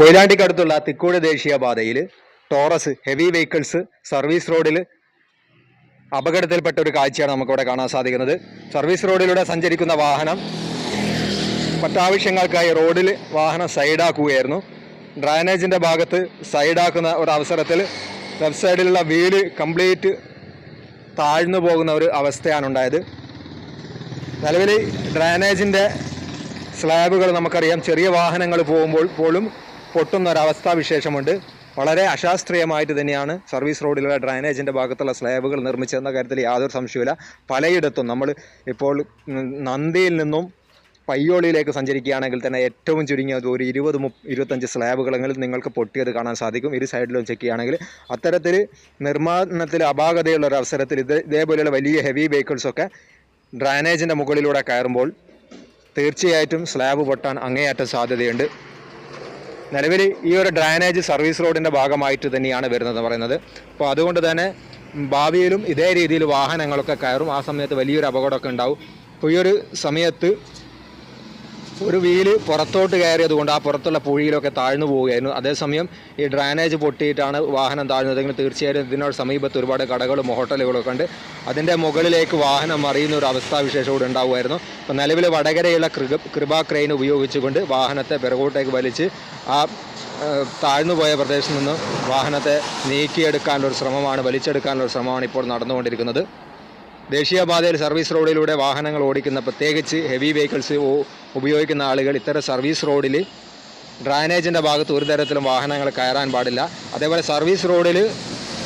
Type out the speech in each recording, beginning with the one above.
കൊയിലാണ്ടിക്കടുത്തുള്ള തിക്കോട് ദേശീയപാതയിൽ Taurus heavy vehicles service റോഡിൽ അപകടത്തിൽപ്പെട്ട ഒരു കാഴ്ചയാണ് നമുക്കിവിടെ കാണാൻ സാധിക്കുന്നത്. സർവീസ് റോഡിലൂടെ സഞ്ചരിക്കുന്ന വാഹനം മറ്റാവശ്യങ്ങൾക്കായി റോഡിൽ വാഹനം സൈഡാക്കുകയായിരുന്നു. ഡ്രൈനേജിന്റെ ഭാഗത്ത് സൈഡാക്കുന്ന ഒരു അവസരത്തിൽ ലെഫ്റ്റ് സൈഡിലുള്ള വീൽ കംപ്ലീറ്റ് താഴ്ന്നു പോകുന്ന ഒരു അവസ്ഥയാണ് ഉണ്ടായത്. നിലവിൽ ഡ്രൈനേജിന്റെ സ്ലാബുകൾ നമുക്കറിയാം. ചെറിയ വാഹനങ്ങൾ പോകുമ്പോൾ പോലും പൊട്ടുന്ന ഒരവസ്ഥാ വിശേഷമുണ്ട്. വളരെ അശാസ്ത്രീയമായിട്ട് തന്നെയാണ് സർവീസ് റോഡിലുള്ള ഡ്രൈനേജിന്റെ ഭാഗത്തുള്ള സ്ലാബുകൾ നിർമ്മിച്ചതെന്ന കാര്യത്തിൽ യാതൊരു സംശയമില്ല പലയിടത്തും നമ്മൾ ഇപ്പോൾ നന്ദിയിൽ നിന്നും പയ്യോളിയിലേക്ക് സഞ്ചരിക്കുകയാണെങ്കിൽ തന്നെ ഏറ്റവും ചുരുങ്ങിയത് ഒരു ഇരുപത് മു ഇരുപത്തഞ്ച് സ്ലാബുകളെങ്കിലും നിങ്ങൾക്ക് പൊട്ടിയത് കാണാൻ സാധിക്കും. ഇരു സൈഡിലും ചെക്ക് ചെയ്യുകയാണെങ്കിൽ അത്തരത്തിൽ നിർമ്മാണത്തിൽ അപാകതയുള്ള ഒരു അവസരത്തിൽ ഇത് ഇതേപോലെയുള്ള വലിയ ഹെവി വെഹിക്കിൾസൊക്കെ ഡ്രൈനേജിന്റെ മുകളിലൂടെ കയറുമ്പോൾ തീർച്ചയായിട്ടും സ്ലാബ് പൊട്ടാൻ അങ്ങേയറ്റം സാധ്യതയുണ്ട്. നിലവിൽ ഈ ഒരു ഡ്രൈനേജ് സർവീസ് റോഡിന്റെ ഭാഗമായിട്ട് തന്നെയാണ് വരുന്നത് പറയുന്നത്. അപ്പോൾ അതുകൊണ്ട് തന്നെ ഭാവിയിലും ഇതേ രീതിയിൽ വാഹനങ്ങളൊക്കെ കയറും. ആ സമയത്ത് വലിയൊരു അപകടമൊക്കെ ഉണ്ടാവും. അപ്പോൾ ഈ ഒരു സമയത്ത് ഒരു വീൽ പുറത്തോട്ട് കയറിയതുകൊണ്ട് ആ പുറത്തുള്ള പുഴിയിലൊക്കെ താഴ്ന്നു പോവുകയായിരുന്നു. അതേസമയം ഈ ഡ്രൈനേജ് പൊട്ടിയിട്ടാണ് വാഹനം താഴ്ന്നതെങ്കിൽ തീർച്ചയായും ഇതിനോട് സമീപത്ത് ഒരുപാട് കടകളും ഹോട്ടലുകളൊക്കെ ഉണ്ട്. അതിന്റെ മുകളിലേക്ക് വാഹനം മറിയുന്ന ഒരു അവസ്ഥാവിശേഷം ഇവിടെ ഉണ്ടാവുമായിരുന്നു. അപ്പോൾ നിലവിൽ വടകരയുള്ള കൃപ കൃപ ക്രെയിൻ ഉപയോഗിച്ചുകൊണ്ട് വാഹനത്തെ പിറകോട്ടേക്ക് വലിച്ച് ആ താഴ്ന്നുപോയ താഴ്ന്നു പോയ പ്രദേശത്ത് നിന്ന് വാഹനത്തെ നീക്കിയെടുക്കാനുള്ള ഒരു ശ്രമമാണ് വലിച്ചെടുക്കാനുള്ള ഒരു ശ്രമമാണ് ഇപ്പോൾ നടന്നുകൊണ്ടിരിക്കുന്നത്. ദേശീയപാതയിൽ സർവീസ് റോഡിലൂടെ വാഹനങ്ങൾ ഓടിക്കുന്ന പ്രത്യേകിച്ച് ഹെവി വെഹിക്കിൾസ് ഉപയോഗിക്കുന്ന ആളുകൾ ഇത്തരം സർവീസ് റോഡിൽ ഡ്രൈനേജിന്റെ ഭാഗത്ത് ഒരു തരത്തിലും വാഹനങ്ങൾ കയറാൻ പാടില്ല. അതേപോലെ സർവീസ് റോഡിൽ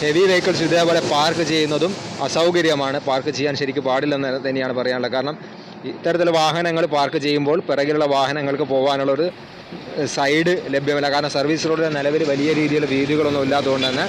ഹെവി വെഹിക്കിൾസ് ഇതേപോലെ പാർക്ക് ചെയ്യുന്നതും അസൗകര്യമാണ്. പാർക്ക് ചെയ്യാൻ ശരിക്കും പാടില്ലെന്ന് തന്നെയാണ് പറയാനുള്ളത്. കാരണം ഇത്തരത്തിൽ വാഹനങ്ങൾ പാർക്ക് ചെയ്യുമ്പോൾ പിറകിലുള്ള വാഹനങ്ങൾക്ക് പോകാനുള്ളൊരു സൈഡ് ലഭ്യമല്ല. കാരണം സർവീസ് റോഡിൽ നിലവിൽ വലിയ രീതിയിൽ വീടുകളൊന്നും ഇല്ലാത്തതുകൊണ്ട് തന്നെ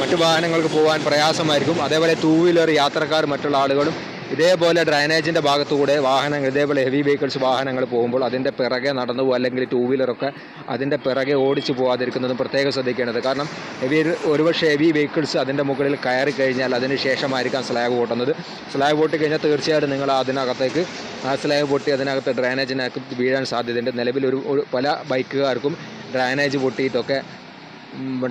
മറ്റു വാഹനങ്ങൾക്ക് പോകാൻ പ്രയാസമായിരിക്കും. അതേപോലെ ടൂ വീലർ യാത്രക്കാർ മറ്റുള്ള ആളുകളും ഇതേപോലെ ഡ്രൈനേജിന്റെ ഭാഗത്തുകൂടെ വാഹനങ്ങൾ ഇതേപോലെ ഹെവി വെഹിക്കിൾസ് വാഹനങ്ങൾ പോകുമ്പോൾ അതിന്റെ പിറകെ നടന്നു പോകും അല്ലെങ്കിൽ ടൂ വീലറൊക്കെ അതിന്റെ പിറകെ ഓടിച്ചു പോകാതിരിക്കുന്നതും പ്രത്യേകം ശ്രദ്ധിക്കേണ്ടത്. കാരണം ഹെവി ഒരുപക്ഷെ ഹെവി വെഹിക്കിൾസ് അതിന്റെ മുകളിൽ കയറി കഴിഞ്ഞാൽ അതിന് ശേഷമായിരിക്കാം സ്ലാബ് പൊട്ടുന്നത്. സ്ലാബ് പൊട്ടി കഴിഞ്ഞാൽ തീർച്ചയായിട്ടും നിങ്ങൾ അതിനകത്തേക്ക് ആ സ്ലാബ് പൊട്ടി അതിനകത്ത് ഡ്രൈനേജിനകത്ത് വീഴാൻ സാധ്യതയുണ്ട്. നിലവിൽ ഒരു പല ബൈക്കുകാർക്കും ഡ്രൈനേജ് പൊട്ടിയിട്ടൊക്കെ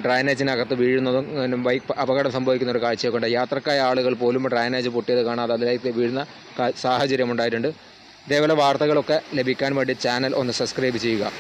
ഡ്രൈനേജിനകത്ത് വീഴുന്നതും ബൈക്ക് അപകടം സംഭവിക്കുന്ന ഒരു കാഴ്ചയൊക്കെ ഉണ്ട്. യാത്രക്കായ ആളുകൾ പോലും ഡ്രൈനേജ് പൊട്ടിയത് കാണാതെ അതിലേക്ക് വീഴുന്ന സാഹചര്യമുണ്ടായിട്ടുണ്ട് ഇതേപോലെ വാർത്തകളൊക്കെ ലഭിക്കാൻ വേണ്ടി ചാനൽ ഒന്ന് സബ്സ്ക്രൈബ് ചെയ്യുക.